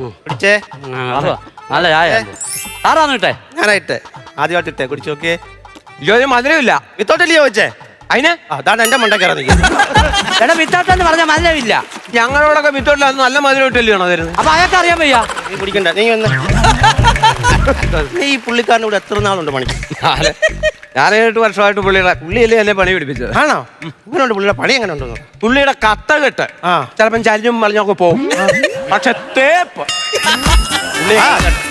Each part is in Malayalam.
കുടിച്ചേ? ആ, നല്ല ചായ ആരാന്ന് കിട്ടെ ഞാനായിട്ടെ. ആദ്യമായിട്ട് ഇട്ടേ. കുടിച്ചു നോക്കിയേ. ജോലി മധുരമില്ല. വിത്തോട്ടല്ലേ വെച്ചേ? അതിന്? ആ, അതാണ് എന്റെ മണ്ട കയറി എടാ വിത്താട്ടെന്ന് പറഞ്ഞ മധുരമില്ല. ഞങ്ങളോടൊക്കെ വിത്തോട്ടില്ല അത് നല്ല മധുരം ഇട്ടല്ലോ തരുന്നത്? അപ്പൊ അയാൾക്ക് അറിയാൻ വയ്യ. നീ കുടിക്കണ്ട. നീ വന്ന്. നീ ഈ പുള്ളിക്കാരന്റെ കൂടെ എത്ര നാളുണ്ട് പണി ഞാൻ ഞാനേഴെട്ട് വർഷമായിട്ട് പുള്ളിയുടെ പുള്ളിയല്ലേ എന്നെ പണി പിടിപ്പിച്ചത്. ആണോ? ഇങ്ങനെയുണ്ട് പുള്ളിയുടെ പണി എങ്ങനെ ഉണ്ടോ പുള്ളിയുടെ കത്ത കെട്ട്. ആ. ചിലപ്പം ചരിഞ്ഞും മറിഞ്ഞൊക്കെ പോകും. പക്ഷെ തേപ്പ്.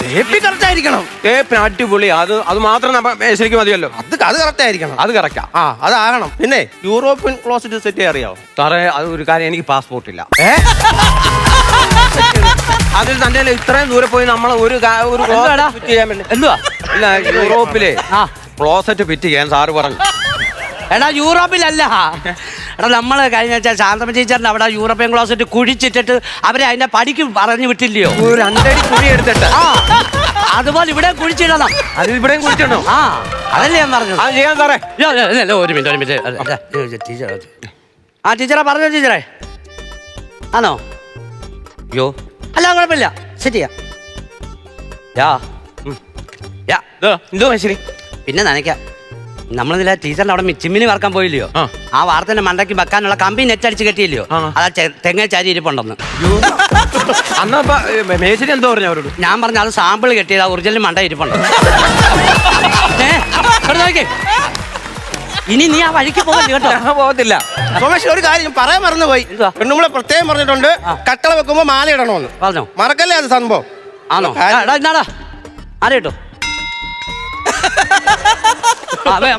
തേപ്പി കറക്റ്റ് ആയിരിക്കണം തേപ്പിന് അടിപൊളി. അത് അത് മാത്രം നമ്മ ശരിക്കും മതിയല്ലോ. അത് അത് കറക്റ്റ് ആയിരിക്കണം അത് കറക്റ്റാ. ആ അത് അതാകണം പിന്നെ യൂറോപ്യൻ ക്ലോസറ്റ് സെറ്റ് അറിയാവോ? സാറേ അത് ഒരു കാര്യം എനിക്ക് പാസ്പോർട്ട് ഇല്ല. ഏ? അതിൽ തന്നെ ഇത്രയും ദൂരെ പോയി നമ്മൾ ഒരു കാ- ഒരു എന്തുവാടാ? fit ചെയ്യാൻ വേണ്ടി എന്തുവാ? ഇല്ല യൂറോപ്പിലെ. ആ. ക്ലോസറ്റ് ഫിറ്റ് ചെയ്യാൻ സാറ് പറഞ്ഞു. എടാ യൂറോപ്പിലല്ല. എടാ നമ്മൾ കഴിഞ്ഞ വെച്ചാൽ ശാന്തമ ടീച്ചറിന്റെ അവിടെ യൂറോപ്യൻ ക്ലോസറ്റ് കുഴിച്ചിട്ടിട്ട് അവരെ അതിന്റെ പടിക്ക് പറഞ്ഞു വിട്ടില്ലയോ? ഒരു രണ്ടടി കുഴി എടുത്തിട്ട്. ആ അതുപോലെ ഇവിടെ കുഴിച്ചിടണം. അത് ഇവിടെയും കുഴിച്ചിടണം? ആ അതല്ലേ ഞാൻ പറഞ്ഞു അത് ചെയ്യാൻ സാറേ. ഇല്ല, ഇല്ല, ഒരു മിനിറ്റ് ഒരു മിനിറ്റ്. ടീച്ചർ ആ ടീച്ചറെ പറഞ്ഞോ ടീച്ചറെ? ആണോ? യോ. അല്ല കുഴപ്പമില്ല. സെറ്റ് ചെയ്യാം. യാ. എന്തോ പിന്നെ നനയ്ക്കാം. നമ്മളിതിലെ ടീച്ചറിന്റെ അവിടെ ചിമ്മിനി വറക്കാൻ പോയില്ലയോ? ആ. ആ വാർത്തന്റെ മണ്ടയ്ക്ക് വെക്കാനുള്ള കമ്പി നെറ്റ് അടിച്ച് കെട്ടിയില്ലയോ? ആ. അതാ തെങ്ങ ചാരി ഇരിപ്പുണ്ടെന്ന്. അന്നപ്പ മേശരി എന്തോ പറഞ്ഞു അവരോട്? ഞാൻ പറഞ്ഞ അത് സാമ്പിൾ കെട്ടിയത് ആ ഒറിജിനൽ മണ്ട ഇരിപ്പുണ്ട്. ഏ. ഇനി നീ ആ വഴിക്ക് പോകല്ലേ കേട്ടോ. ഞാൻ പോകത്തില്ല. സോമേഷ് ഒരു കാര്യം പറയാൻ മറന്നുപോയി. എന്തുവാ? പെണ്ണുമ്പളെ പ്രത്യേകം പറഞ്ഞിട്ടുണ്ട് കട്ടള വെക്കുമ്പോ മാല ഇടണമെന്ന് പറഞ്ഞോ. മറക്കല്ലേ അത് സംഭവം? ആണോ? എടാ ഇന്നാടാ. ആരെ കിട്ടോ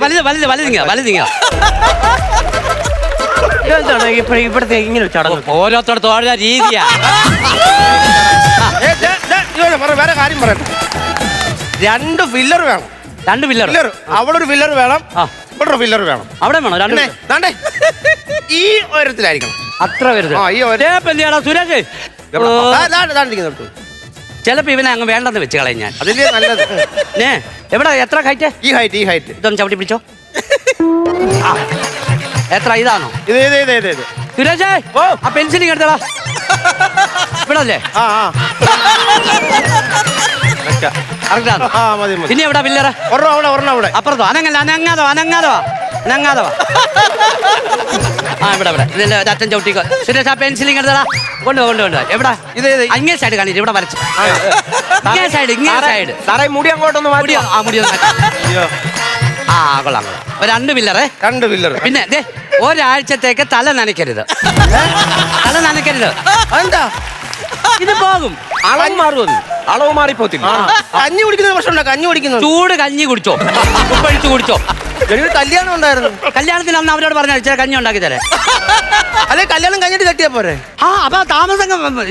വലുത് വലുത് വലുതിങ്ങ വലുതിങ്ങ ഇതെന്താണ്? ഇപ്പൊ ഇവിടുത്തെ ഇങ്ങനെ ചടങ്ങ് ഓരോരുത്തടത്ത് ഓരോ രീതിയാ. ഏ, ദേ, ദേ, ഇതുപോലെ പറ, വേറെ കാര്യം പറയട്ടെ രണ്ട് ഫില്ലർ വേണം. രണ്ട് പില്ലർ ഫില്ലർ അവിടെ ഒരു ഫില്ലർ വേണം ആ. ഇവിടെ ഒരു ഫില്ലർ വേണം. അവിടെ വേണോ? രണ്ട് പിന്നെ, filler? ദാണ്ടേ, ഈ ഉയരത്തിലായിരിക്കണം അത്ര വരുത് ആ, ഈ ഒരു- എന്തിയാടാ സുരേഷ്? ദാ, ഇരിക്കുന്നു. ചിലപ്പോ ഇവനെ അങ്ങ് വേണ്ടെന്ന് വെച്ച് കളയും ഞാൻ. അതിന്റെ നല്ലത്. ഏ എവിടെ എത്ര ഹൈറ്റ്? ഈ ഹൈറ്റ് ഈ ഹൈറ്റ്. ഇതൊന്ന് ചവിട്ടി പിടിച്ചോ. ആ. എത്ര ഇതാണോ? ഇത് ഇത് ഇത് ഇത് ഇത്. സുരേഷേ ഓ. ആ പെൻസിൽ എടുത്തടാ ഇവിടെ അല്ലേ ആ ആ. കറക്റ്റ് ആണോ? ആ മതി മതി. ഇനി എവിടെ പില്ലറ ഒരെണ്ണം അവിടെ ഒരെണ്ണം അവിടെ. അപ്പുറത്തോ? അനങ്ങല്ല അനങ്ങാതോ അനങ്ങാതെ. വാ അനങ്ങാതെ വാ. ആ ഇവിടെ ഇവിടെ. ഇതിന്റെ അറ്റം ചവിട്ടിക്കോ. സുരേഷ് ആ പെൻസിലിങ് എടുത്തടാ കൊണ്ട് കൊണ്ട് കൊണ്ട് എവിടെ? ഇത് ഇത് അങ്ങേ സൈഡ് ഇവിടെ വരച്ചു. സൈഡ് ഇങ്ങേ സൈഡ് സാറേ മുടി അങ്ങോട്ടൊന്ന് മാറ്റി. മുടിയോ? ആ മുടിയോ ആ കൊള്ളാം കൊള്ളാം. രണ്ട് പില്ലറേ രണ്ട് പിന്നെ ദേ ഒരാഴ്ചത്തേക്ക് തല നനയ്ക്കരുത്. തല നനയ്ക്കരുത്. എന്താ ഇത് പോകും. അളവ് മാറുമെന്ന്. അളവ് മാറിപ്പോത്തില്ല. കഞ്ഞി കുടിക്കുന്ന പ്രശ്നമുണ്ടോ? കഞ്ഞി കുടിക്കുന്നു. ചൂട് കഞ്ഞി കുടിച്ചോ. ഉപ്പഴിച്ച് കുടിച്ചോ. എനിക്കൊരു കല്യാണം ഉണ്ടായിരുന്നു. കല്യാണത്തിന് അന്ന് അവരോട് പറഞ്ഞ ചില കഞ്ഞി ഉണ്ടാക്കി തരാം അല്ലെ കല്യാണം കഴിഞ്ഞിട്ട് കെട്ടിയാ പോരെ? ആ അപ്പൊ താമസം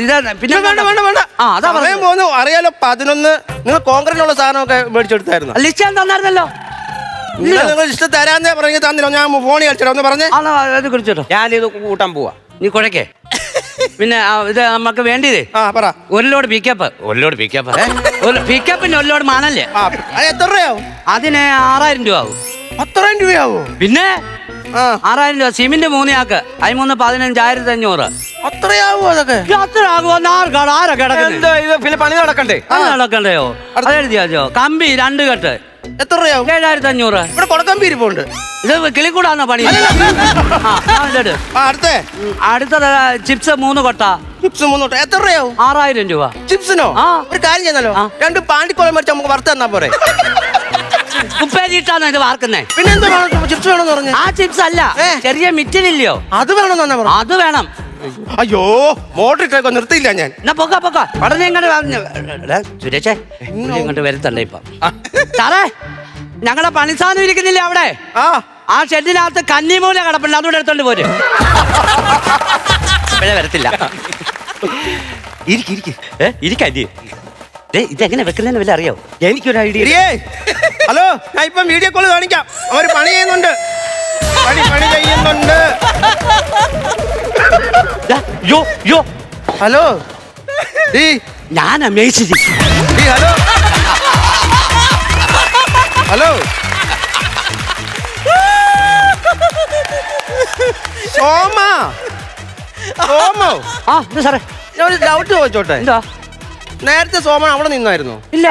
ഇത് പിന്നെ വേണ്ട വേണ്ട വേണ്ട. ആ അതാ പറയാൻ പോകുന്നു അറിയാലോ പതിനൊന്ന് നിങ്ങൾ കോൺക്രീറ്റിനുള്ള സാധനമൊക്കെ മേടിച്ചെടുത്തായിരുന്നു. ലിസ്റ്റ് ഞാൻ തന്നായിരുന്നല്ലോ. നിങ്ങൾ നിങ്ങൾ ഇഷ്ടം തരാന്നേ പറഞ്ഞു തന്നില്ല. ഞാൻ ഫോണിൽ കളിച്ചിട്ട് ഒന്ന് പറഞ്ഞേ. ആണോ അത് ഇത് ഞാനിത് കൂട്ടാൻ പോവാ. നീ കുഴക്കേ. പിന്നെ ആ, ഇത് നമുക്ക് വേണ്ടിയതേ. ആ പറ. ഒരു ലോഡ് പിക്കപ്പ് ഒരു ലോഡ് പിക്കപ്പ് പിക്കപ്പിന് ഒരു ലോഡ് മണല്ലേ ആ അത് എത്ര രൂപയാവും? അതിന് ആറായിരം രൂപ ആവും. പത്തറായിരം രൂപയാവോ? പിന്നെ? ആ. ആറായിരം രൂപ സിമെന്റ് മൂന്നിയാക്ക് അതിമൂന്ന് പതിനഞ്ചായിരത്തി അഞ്ഞൂറ് അത്രയാവോ അതൊക്കെ? എന്താ ഇത് പിന്നെ പണി നടക്കണ്ടേ? നടക്കണ്ടയോ? അത് എഴുതിയാച്ചോ കമ്പി രണ്ട് കെട്ട്. എത്ര രൂപയാവും ഏഴായിരത്തി അഞ്ഞൂറ് ഇവിടെ കൊടക്കമ്പി ഇരിപ്പുണ്ട് ഇത് കിളിക്കൂടാന്നോ പണി? ആ, ആ, ഇതെട്. ആ അടുത്തേ. അടുത്തത് ചിപ്സ് മൂന്ന് കൊട്ട. ചിപ്സ് മുന്നോട്ട് എത്ര രൂപയാവും ആറായിരം രൂപ. ചിപ്സിനോ? ആ. ഒരു കാര്യം ചെയ്യുന്നല്ലോ ആ. രണ്ട് പാണ്ടിക്കോളം മേടിച്ച് നമുക്ക് വറുത്ത് തന്നാ പോരെ. ഉപ്പേരിട്ടാണ് ഇത് വാർക്കുന്നേ? പിന്നെന്താ വേണം ചിപ്സ് വേണമെന്ന് പറഞ്ഞു. ആ ചിപ്സ് അല്ല. ഏ. ചെറിയ മിറ്റിലില്ലയോ? അത് വേണമെന്ന് തന്നെ പറഞ്ഞു. അത് വേണം. അയ്യോ മോട്ടർ ഇട്ടേക്കോ നിർത്തിയില്ല ഞാൻ. എന്നാ പൊക്ക പൊക്ക. ഉടനെ ഇങ്ങോട്ട് സുരേഷേ പുള്ളി ഇങ്ങോട്ട് വരുത്തണ്ടേ ഇപ്പൊ. സാറേ ഞങ്ങളുടെ പണിസാധനം ഇരിക്കുന്നില്ലേ അവിടെ? ആ. ആ ഷെഡിനകത്ത് കന്നിമൂല കിടപ്പുണ്ട്. അതുകൂടെ എടുത്തോണ്ട് പോര്. ഇപ്പഴേ വരത്തില്ല. ഇരിക്ക് ഇരിക്ക്. ഏ ഇരിക്കല്ലേ ദേ, ഇതെങ്ങനെ വെക്കുന്നതിന് വല്ല അറിയോ? എനിക്കൊരു ഐഡിയ ഇരിയേ. ഹലോ ഞാൻ ഇപ്പം വീഡിയോ കോൾ കാണിക്കാം. അവർ പണി ചെയ്യുന്നുണ്ട്. പണി പണി ചെയ്യുന്നുണ്ട്. യോ യോ. ഹലോ. ഈ ഞാൻ അമേസിച്ചു ഈ ഹലോ. ഹലോ. സോമ. സോമോ. ആ സാറേ? ഞാൻ ഒരു ഡൗട്ട് ചോദിച്ചോട്ടെ? എന്താ? നേരത്തെ സോമൻ അവിടെ നിന്നായിരുന്നു? ഇല്ല.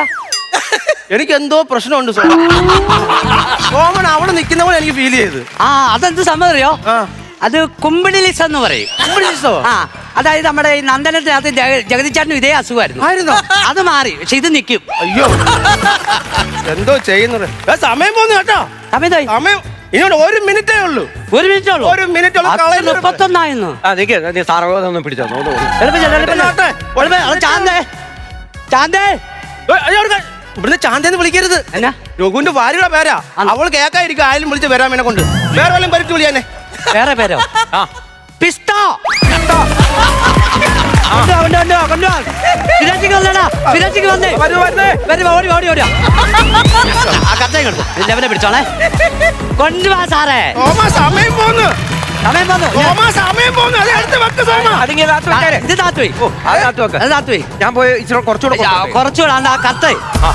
എനിക്ക് എന്തോ പ്രശ്നമുണ്ട് സോമൻ. അവിടെ നിൽക്കുന്ന പോലെ എനിക്ക് ഫീൽ ചെയ്ത്. ആ അതെന്ത് സംഭവം അറിയോ. അത് കുമ്പിടിലിസ് എന്ന് പറയും. കുമ്പിളിസോ ആ അതായത് നമ്മുടെ ഈ നന്ദനത്തിനകത്ത് ജഗ- ജഗതിച്ചേട്ടനും ഇതേ അസുഖമായിരുന്നു. ആയിരുന്നോ? അത് മാറി പക്ഷെ ഇത് നിൽക്കും അയ്യോ. എന്തോ ചെയ്യുന്നത്? സമയം പോന്നു കേട്ടോ. സമയം സമയം ഇനിയോട് ഒരു മിനിറ്റേ ഉള്ളൂ. ഒരു മിനിറ്റ് ഉള്ളൂ? ഒരു മിനിറ്റ് ഉള്ളൂ. മുപ്പത്തൊന്നായിരുന്നു ആ നിക്ക് നീ സാറോതൊന്നും പിടിച്ചോ ചാന്തേ. ചാന്തേ. ഇവിടുന്ന് ചാന്തെന്ന് വിളിക്കരുത്. എന്നാ? രഘുവിന്റെ ഭാര്യയുടെ പേരാ. അവൾ കേക്കായിരിക്കും ആയാലും വിളിച്ച് വരാൻ എന്നെ കൊണ്ട്. വേറെ വല്ലതും പരിക്ക് വിളിയാനെ വേറെ പേരോ? ആ. പിസ്തോ കൊണ്ടുവാ, പിടിച്ചോളെ. സാറേ. സോമ സമയം പോന്നു. സമയം വന്നു. സോമ സമയം പോന്നു. അത് എടുത്ത് വെക്ക് സോമ. അതിങ്ങനെ താത്ത് വെക്കാരെ. ഇത് താത്തുപോയി ഓ അത് താത്ത് വെക്ക അത് താത്തുപോയി ഞാൻ പോയി ഇച്ചിരി കുറച്ചുകൂടെ. കുറച്ചുകൂടെ ആ കത്ത്. ആ.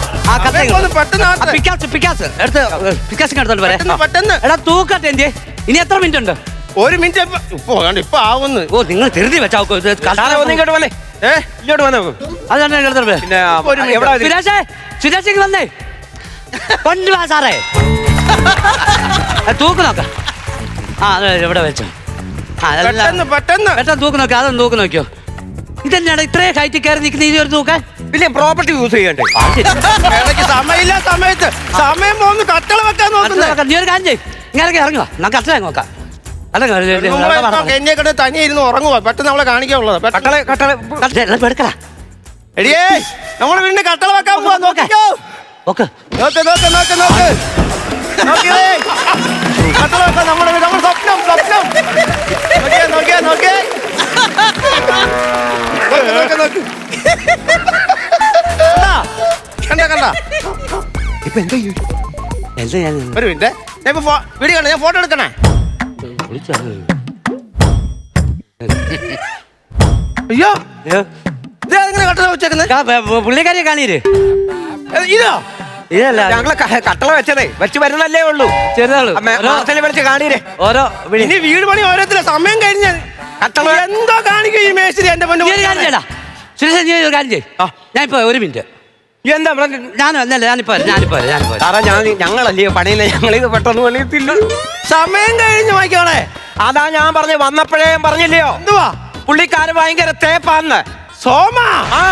കത്ത് പെട്ടെന്ന്. പിക്കാസ് പിക്കാസ്. എടുത്ത് പിക്കാസ് എടുത്തോണ്ട് വരെ. പെട്ടെന്ന് എടാ തൂക്കട്ടെ എന്തിയെ? ഇനി എത്ര മിനിറ്റ് ഉണ്ട്? ഒരു മിനിറ്റ് ഇപ്പൊ ഇപ്പൊ ആവുന്നു. ഓ നിങ്ങൾ തിരുതി വെച്ചാ ഇങ്ങോട്ട് വന്നേ. ഏ ഇങ്ങോട്ട് വന്നേ. അതാണ് എടുത്തോണ്ട്? സുരേഷേ സുരേഷ് വന്നേ. കൊണ്ടുവാ സാറേ. തൂക്ക് നോക്ക. ആ ഇവിടെ വെച്ചോ. പെട്ടെന്ന് പെട്ടെന്ന്. പെട്ടെന്ന് തൂക്ക് നോക്കി അതൊന്ന് തൂക്ക് നോക്കിയോ ഇതെന്നാണ് ഇത്രയും ഹൈറ്റിൽ കയറി നിൽക്കുന്ന ഈ ഒരു തൂക്കാൻ പിന്നെ പ്രോപ്പർട്ടി യൂസ് ചെയ്യണ്ടേ? ഇടയ്ക്ക് സമയമില്ല സമയത്ത്. സമയം പോന്ന് കട്ടള വെക്കാൻ നോക്കുന്നത് നീ ഒരു കാര്യം ചെയ്യ്. ഇങ്ങനെ ഇറങ്ങുക നമുക്ക് അത്ര നോക്കാം. എന്നെ കണ്ട് തനി ഇരുന്ന് ഉറങ്ങുക പെട്ടെന്ന് അവളെ കാണിക്കാനുള്ളത്. കട്ടള കട്ടള എടുക്കടാ. എടിയേ നമ്മൾ വീണ്ടും കട്ടള വെക്കാൻ പോവാ. നോക്കിക്കോ. നോക്ക്. നോക്ക് നോക്ക് നോക്ക് നോക്കിയേ. വെക്കാൻ നമ്മുടെ വീട് നമ്മുടെ സ്വപ്നം സ്വപ്നം. നോക്കിയേ നോക്കിയേ നോക്കിയേ. നോക്ക് നോക്ക്. നോക്ക് കണ്ട കണ്ട. ഇപ്പൊ എന്താ? എന്താ ഞാൻ ഒരു മിനിറ്റ്. ഞാൻ ഇപ്പൊ വീഡിയോ കണ്ട? ഞാൻ ഫോട്ടോ എടുക്കണേ? അയ്യോ. ഇതെങ്ങനെ ഇത് വെച്ചേക്കുന്നത് പുള്ളിക്കാരിയെ കാണീര്. ഇതോ. ഇതല്ല. ഞങ്ങളെ കട്ടള വെച്ചതേ. വെച്ച് വരുന്നല്ലേ ഉള്ളൂ. ചെറുതാൾ. വിളിച്ച് കാണീരേ ഓരോ ഇനി വീട് പണി ഓരോരുത്തര സമയം കഴിഞ്ഞ കട്ടള എന്തോ കാണിക്കും ഈ മേശരി എന്റെ പൊന്നു സുരേഷ് നീ ഒരു കാര്യം ചെയ്യ്. ആ. ഞാനിപ്പോ ഒരു മിനിറ്റ്. എന്താ ഞാൻ അല്ലല്ല ഞാനിപ്പോ ഞാനിപ്പോ ഞാനിപ്പോ. സാറാ ഞാൻ ഞങ്ങളല്ലേ പണിയില്ല? ഞങ്ങളിത് പെട്ടെന്ന് പണിയത്തില്ല. സമയം കഴിഞ്ഞു വായിക്കോളെ അതാ ഞാൻ പറഞ്ഞു വന്നപ്പോഴേ ഞാൻ പറഞ്ഞില്ലയോ? എന്തുവാ? പുള്ളിക്കാര് ഭയങ്കര തേപ്പാന്ന്. സോമാ? ആ.